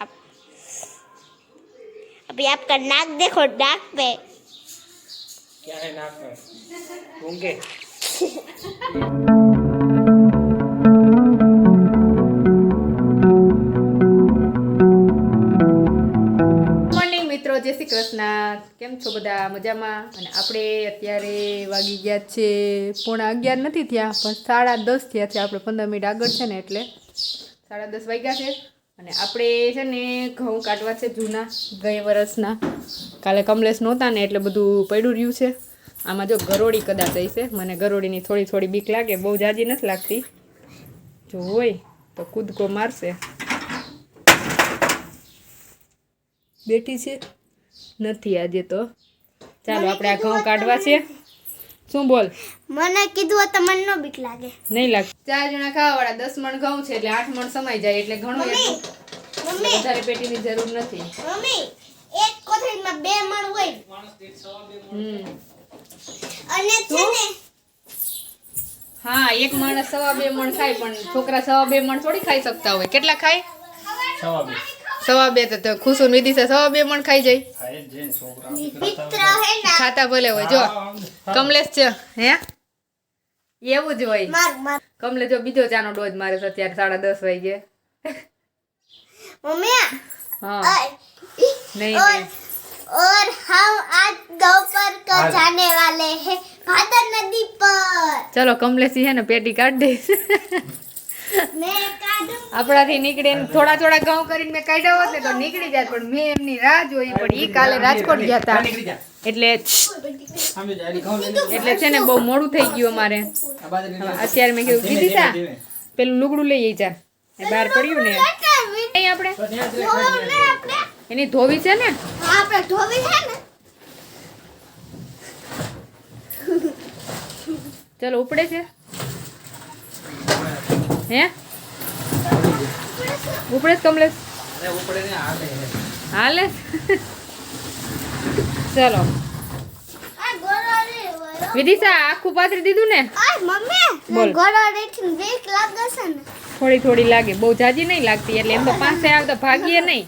आप अभी आपका नाक देखो नाक पे क्या है नाक में गूंगे મોર્નિંગ મિત્રો જય શ્રી કૃષ્ણ કેમ છો બધા મજામાં અને આપણે અત્યારે વાગી ગયા છે પોણા અગિયાર નથી થયા પણ સાડા દસ થયા છે આપણે પંદર મિનિટ આગળ છે ને એટલે સાડા દસ વાગ્યા છે. અને આપણે છે ને ઘઉં કાઢવા છે જૂના ગઈ વરસના. કાલે કમલેશ નહોતા ને એટલે બધું પડ્યું રહ્યું છે. આમાં જો ગરોળી કદાચ હશે મને ગરોળીની થોડી થોડી બીક લાગે બહુ જાજી નથી લાગતી. જો હોય તો કૂદકો મારશે. બેઠી છે. નથી આજે તો. ચાલો આપણે આ ઘઉં કાઢવા છે. શું બોલ? મને કીધું તો મને નો બીક લાગે. નહીં લાગે ચાર જણા ખાવા વાળા દસ મણ ઘઉં છે એટલે આઠ મણ સમાઈ જાય એટલે ઘણું એટલું વધારે પેટીની જરૂર નથી. મમ્મી એક કોથળીમાં બે મણ હોય. હમ. અને છે હા એક માણસ સવા બે મણ ખાય પણ છોકરા સવા બે મણ થોડી ખાઈ શકતા હોય. કેટલા ખાય? સવા બે. સવા બે તો- તો ખુશું વિદિશા સવા બે મણ ખાઈ જાય खाए जैन छोकरा મિત્ર હે ને ખાતા ભલે હોય જો કમલેશ છે હે એવું જ હોય માર માર કમલે જો બીજો ચાનો ડોઝ મારે છે અત્યારે સાડા દસ વાગે मम्मी હા और નહીં और નહીં और हम आज दोपहर को जाने वाले हैं भादर नदी पर ચલો કમલેશી હે ને પેટી કાઢ દે मैं काटूं આપણાથી નીકળીને થોડા થોડા ઘઉં કરીને મેં કાઢ્યા હોત ને તો નીકળી જાય પણ મેં એમની રાહ જોઈ પણ એ કાલે રાજકોટ ગયા હતા એટલે એટલે છે ને બહુ મોડું થઈ ગયું અમારે. અત્યારે મેં કીધું કીધી તા? પેલું લુગડું લઈ જા. બહાર પડ્યું ને. અહીં આપણે. એની ધોવી છે ને? આપણે ધોવી છે ને. ચલો ઉપડે છે. હે? ઉપડે કમલેશ. હાલે. ચલો. વિદિશા આખું પાથરી દીધું ને? બોલ. થોડી થોડી લાગે. બહુ જાજી નહીં લાગતી એટલે એમ તો પાસે આવતા ભાગીએ નહીં.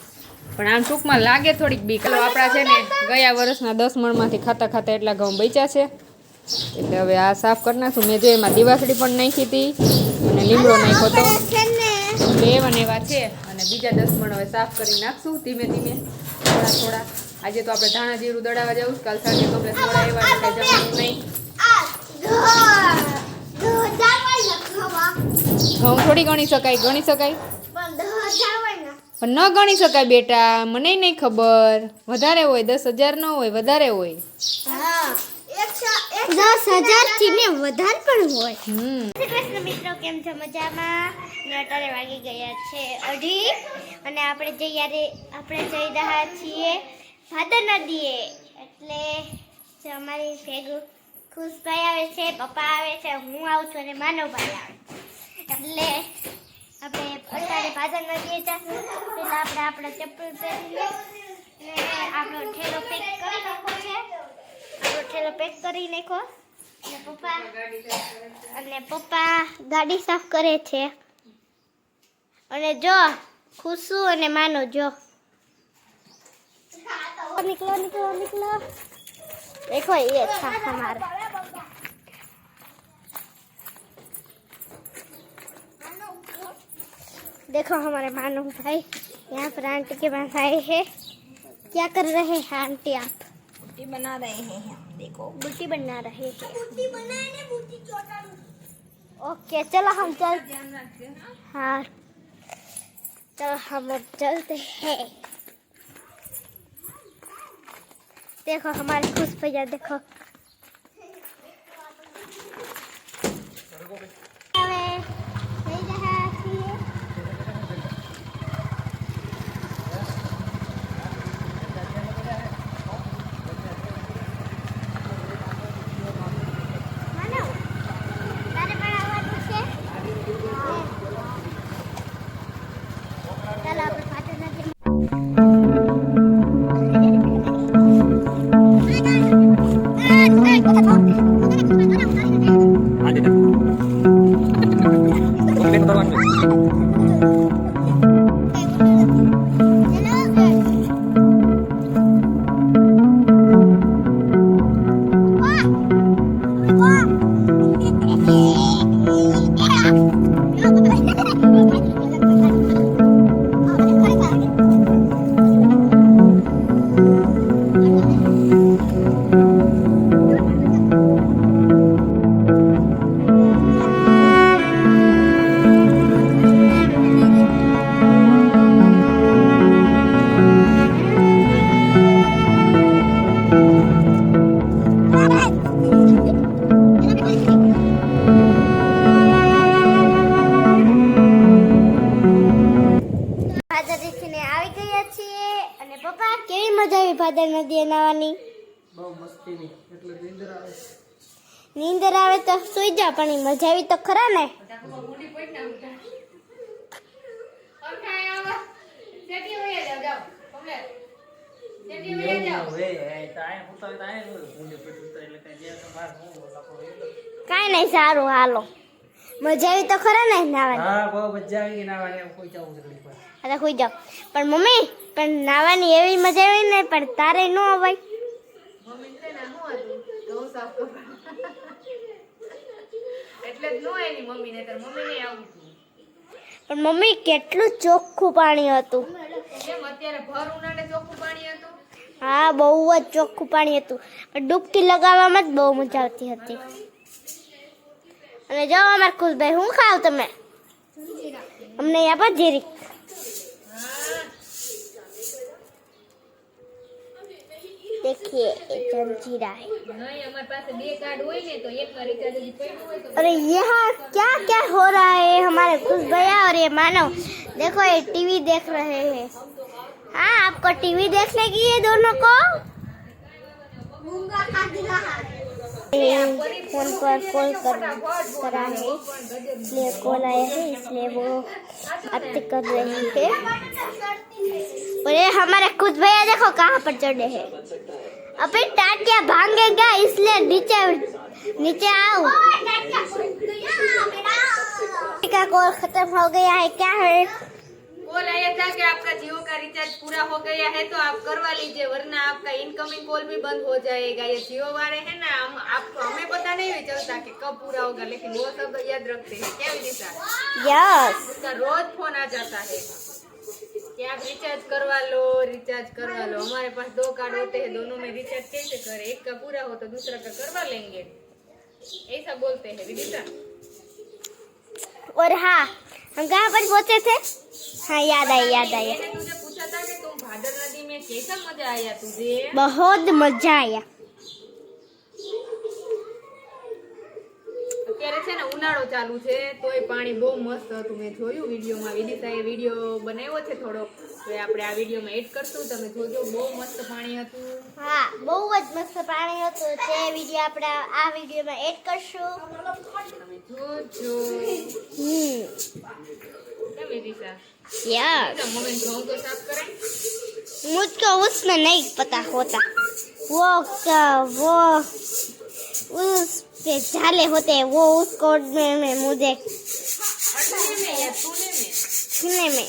પણ આમ ટૂંકમાં લાગે થોડીક બીક. આપણા છે ને ગયા વર્ષના દસ મણમાંથી ખાતા ખાતા એટલા ઘઉં બચ્યા છે. એટલે હવે આ સાફ કરી નાખું. મેં જો એમાં દિવાસળી પણ નાખી હતી અને લીમડો નાખ્યો હતો. આપણે બે એવા એવા છે અને બીજા દસમણ હવે સાફ કરી નાખશું ધીમે ધીમે. થોડા થોડા. આજે તો આપણે ધાણા જીરું દડાવા જવું. કાલ સાંજે કપડે થોડા એવા જવાનું નહીં. ઘઉં થોડી ગણી શકાય ગણી શકાય? પણ ન ગણી શકાય બેટા. મને નહીં ખબર. વધારે હોય, દસ હજાર ન હોય, વધારે હોય. હા. દસ હજાર. થી ને વધારે પણ હોય. હમ. કૃષ્ણ મિત્રો કેમ છો? મજામાં? નટારે વાગી ગયા છે અઢી. અને આપણે જઈ આપણે જઈ રહ્યા છીએ ભાદર નદીએ. એટલે જે અમારી ભેગું ખુશભાઈ આવે છે પપ્પા આવે છે હું આવું છું અને માનવભાઈ આવે એટલે આપણે અત્યારે ભાદર નદીએ જશું પહેલાં આપણે આપણા ચપ્પલ પહેરીને ને આપણો ઠેલો પેક કરી નાખો છે. આપણો ઠેલો પેક કરી નાખો અને પપ્પા અને પપ્પા ગાડી સાફ કરે છે અને જો ખુશુ અને માનો જો निकलो निकलो निकलो देखो ये था हमारा देखो हमारे मानो भाई यहाँ पर आंटी के पास आए हैं क्या कर रहे हैं आंटी आप रोटी बना रहे हैं हम देखो। बूटी बना रहे हैं। बूटी बनाने बूटी ओके चलो हम चल हाँ। चलो हम अब चलते हैं। देखो हमारे खुश भैया देखो। છીએ. અને પપ્પા કેવી મજા આવી ભાદર નદીએ નાવાની બહુ મસ્તીની એટલે નીંદર આવે. નીંદર આવે તો સુઈ જા પણ મજા આવી તો ખરા ને? કાંઈ નહીં સારું હાલો. મજા આવી તો ખરા ને? નાવાની. હા બહુ મજા આવી નાવાની કોઈ જવું હા તો સુઈ જાવ પણ મમ્મી પણ નાવાની એવી મજા આવી ને પણ તારે ન અવાય. મમ્મી છે ને શું હતું? ઘઉં સાફ એટલે નો એની મમ્મી ને તાર મમ્મી ને આવું પણ મમ્મી કેટલું ચોખ્ખું પાણી હતું. કેમ? અત્યારે ભર ઉનાળે ચોખ્ખું પાણી હતું? હા બહુ જ ચોખ્ખું પાણી હતું. પણ ડૂબકી લગાવવામાં જ બહુ મજા આવતી હતી. અને જો અમાર ખુશભાઈ હું ખાવ તમે અમને આપો જીરી देखिए ये जंजीरा है નહીં અમારી પાસે બે કાર્ડ હોય ને તો એકમાં રિચાર્જ હજી પડ્યું હોય તો अरे यहाँ क्या क्या हो रहा है हमारे खुश भैया और ये मानव देखो ये टीवी देख रहे हैं हाँ आपको टीवी देखने की है दोनों को ये फ़ोन पर कॉल कर करा है इसलिए कॉल आया है इसलिए वो बात कर रहे थे और ये हमारे खुद भैया देखो कहाँ पर चढ़े हैं। अभी टाटिया भांगेगा इसलिए नीचे नीचे आओ। का कॉल खत्म हो गया है क्या है? कॉल आया था कि आपका जियो का रिचार्ज पूरा हो गया है तो आप करवा लीजिए वरना आपका इनकमिंग कॉल भी बंद हो जाएगा। ये जियो वाले हैं ना हम आपको हमें पता नहीं चलता कि कब पूरा होगा लेकिन वो सब याद रखते हैं। क्या विदिशा यस उसका रोज फ़ोन आ जाता है। कि आप रिचार्ज करवा लो रिचार्ज करवा लो। हमारे पास दो कार्ड होते हैं दोनों में रिचार्ज कैसे करें? एक का पूरा हो तो दूसरा का करवा लेंगे। ऐसा बोलते हैं विदिशा और हाँ हम कहाँ पर पहुंचे थे हाँ याद आई याद आई मैंने तुझे पूछा था कि तुम भादर नदी में कैसा मजा आया तुझे बहुत मजा आया અત્યારે છે ને ઉનાળો ચાલુ છે તોય પાણી બહુ મસ્ત હતું મેં જોયું વિડીયોમાં વિદિશાએ વિડીયો બનાવ્યો છે થોડો તો એ આપણે આ વિડીયોમાં એડ કરશું તમે જોજો બહુ મસ્ત પાણી હતું હા બહુ જ મસ્ત પાણી હતું તે વિડીયો આપણે આ વિડીયોમાં એડ કરશું તમે જોજો હમ કેમ વિદિશા यस મમ્મી ઘઉં તો સાફ કરે मुझको उसमें नहीं पता होता वो का- वो उस पे जाले होते हैं वो उसको में, में मुझे અડધે મેં યા છૂને મેં छूने में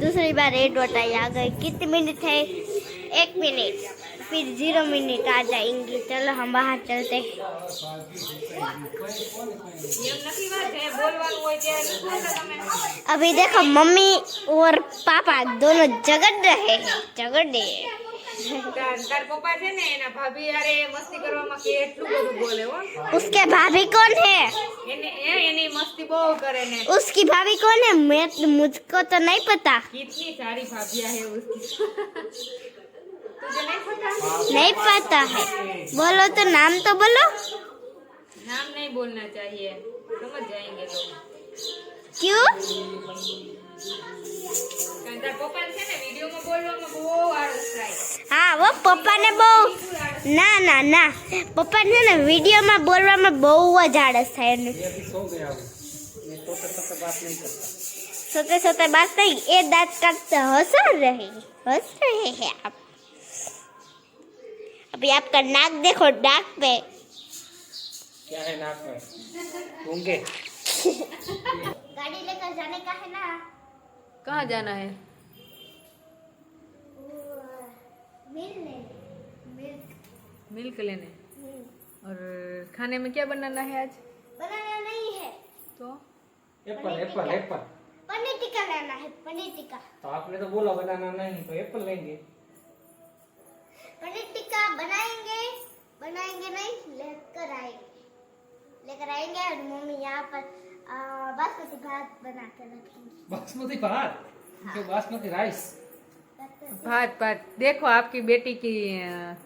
दूसरी बार रेड बताई आ गई कितने मिनट है एक मिनट फिर ज़ीरो मिनट आ जाएँगे चलो हम बाहर चलते अभी देखो मम्मी और पापा दोनों झगड़ रहे झगड़ रहे તાર તાર પપ્પા છે ને એના ભાભી યારે મસ્તી કરવામાં કેટલું બધું બોલે હો उसके भाभी कौन है એને એ એની મસ્તી બહુ કરે ને उसकी भाभी कौन है मैं मुझको तो नहीं पता कितनी सारी भाभियां है उसकी तुझे नहीं पता नहीं पता है बोलो तो नाम तो बोलो नाम नहीं बोलना चाहिए समझ जाएंगे लोग क्यों કારણ તાર પપ્પા છે ને વિડીયોમાં બોલવામાં બહુ આળસ થાય હા वो पप्पा ने બહુ ના ના ના પપ્પા છે ને વિડીયોમાં બોલવામાં બહુ જ આળસ થાય એનું ये अभी सो गया हूँ ये सोते सोते बात नहीं करता सोते सोते बात नहीं ये दांत काटते हंस रहे हंस रहे हैं आप अभी आपका नाक देखो नाक पे क्या है नाक में गूंगे गाड़ी लेकर जाने का है ना कहाँ जाना है? मिल्क लेने। हम्म। और खाने में क्या बनाना है आज? बनाना नहीं है। तो? Apple apple apple. Paneer tikka लाना है पनीर टिक्का। तो आपने तो बोला बनाना नहीं तो एप्पल लेंगे। पनीर टिक्का बनाएँगे बनाएँगे नहीं लेकर आएँगे। लेकर आएँगे और मम्मी यहाँ पर बासमती भात बना रखेंगी। बासमती भात? जो बासमती राइस। भात भात। देखो आपकी बेटी की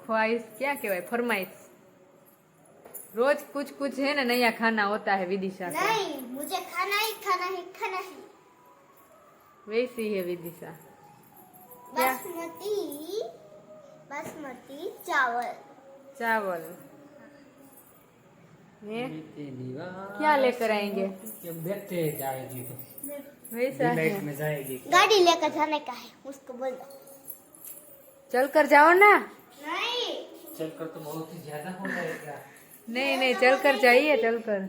ख्वाहिश क्या कहवाय फरमाइश। रोज कुछ कुछ है ना नया खाना होता है विदिशा का नहीं मुझे खाना ही खाना ही खाना ही। वैसी है विदिशा। बासमती बासमती चावल। चावल। क्या लेकर आएँगे? तो। गाड़ी लेकर जाने का है उसको बोल दो। चल कर जाओ ना। नहीं। चल कर तो बहुत ही ज़्यादा हो जाएगा। नहीं नहीं चल कर जाइए चल कर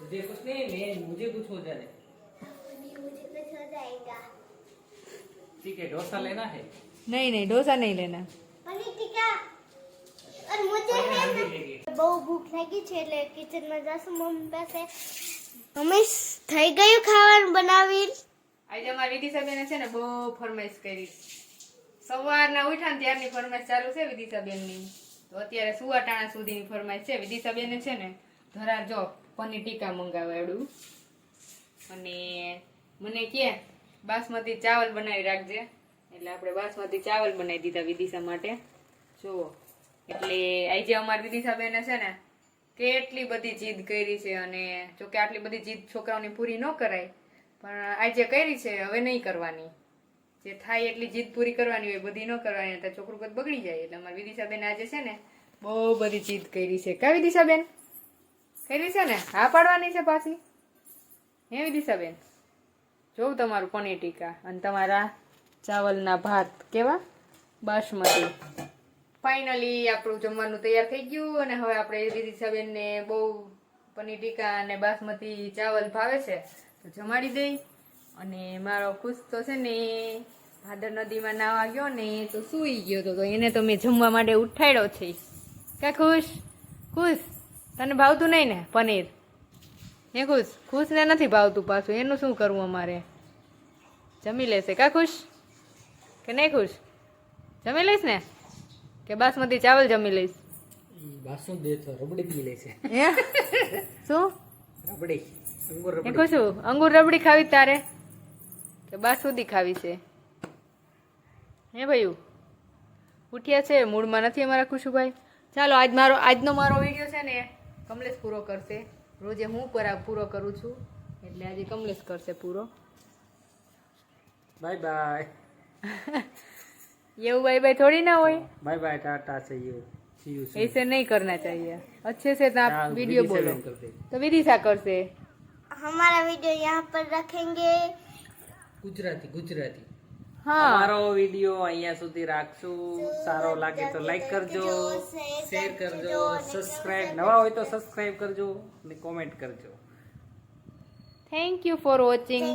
मुझे कुछ नहीं मुझे कुछ हो जाए ठीक है डोसा लेना है? नहीं नहीं डोसा नहीं लेना। અને મુજે બહુ ભૂખ લાગી છે એટલે કિચનમાં જશું મમ્મી પાસે. મમ્મી થઈ ગયું ખાવાનું બનાવી આજે અમારી વિદિશાબેને છે ને બહુ ફરમાઈશ કરી. સવારના ઉઠાને ત્યારની ફરમાઈશ ચાલુ છે વિધિ વિદિશાબેનની. તો અત્યારે સુવાટાણા સુધીની ફરમાઈશ છે. વિધિ વિદિશાબેને છે ને ધરા જો પનીર ટીકા મંગાવાડ્યું અને મને કે બાસમતી ચાવલ બનાવી રાખજે. એટલે આપણે બાસમતી ચાવલ બનાવી દીધા વિદિશા માટે. જુઓ. એટલે આજે અમારી વિદિશાબેને છે ને, કેટલી બધી જીદ કરી છે અને જોકે આટલી બધી જીદ છોકરાઓની પૂરી ન કરાય, પણ આજે કરી છે હવે નહીં કરવાની. જે થાય એટલી જીદ પૂરી કરવાની હોય, બધી ન કરવાની તો છોકરું કદ બગડી જાય. એટલે અમારી વિદિશાબેન આજે છે ને બહુ બધી જીદ કરી છે. કા વિદિશાબેન કરી છે ને? હા પાડવાની છે પાછી હે વિદિશાબેન જોઉં તમારું પનીર ટીકા અને તમારા ચાવલના ભાત કેવા? બાસમતી. ફાઇનલી આપણું જમવાનું તૈયાર થઈ ગયું અને હવે આપણે વિદિશાબેનને બહુ પનીર ટીકા અને બાસમતી ચાવલ ભાવે છે, તો જમાડી દઈ. અને મારો ખુશ તો છે ને, ભાદર નદીમાં નાવા ગયો ને તો સૂઈ ગયો તો તો એને તો મેં જમવા માટે ઉઠાડ્યો છે. કે ખુશ? ખુશ? તને ભાવતું નહીં ને, પનીર? હે ખુશ? ખુશને નથી ભાવતું પાછું, એનું શું કરવું અમારે? જમી લેશે. કા ખુશ? કે નહીં ખુશ? જમી લઈશ ને? કે બાસમતી ચાવલ જમી લઈશ. શું? રબડી. અંગુર રબડી. ખાવી તારે? કે બાસુંદી ખાવી છે? હે ભાઈ? ઉઠ્યા છે મૂળમાં નથી અમારા ખુશુભાઈ. ચાલો આજ મારો આજનો મારો વીડિયો છે ને કમલેશ પૂરો કરશે. રોજે હું પૂરો કરું છું. એટલે આજે કમલેશ કરશે પૂરો. Bye bye. ये वो बाय बाय थोड़ी ना हो बाय बाय टाटा से ये ऐसे नहीं करना चाहिए अच्छे से आप वीडियो बोलो तो विधि सा कर से हमारा वीडियो यहाँ पर रखेंगे गुजराती गुजराती हमारो हाँ। वीडियो अहियाँ સુધી રાખશું. સારો લાગે તો લાઈક કરજો શેર કરજો સબસ્ક્રાઇબ નવા હોય તો સબસ્ક્રાઇબ કરજો અને કમેન્ટ કરજો. Thank you for watching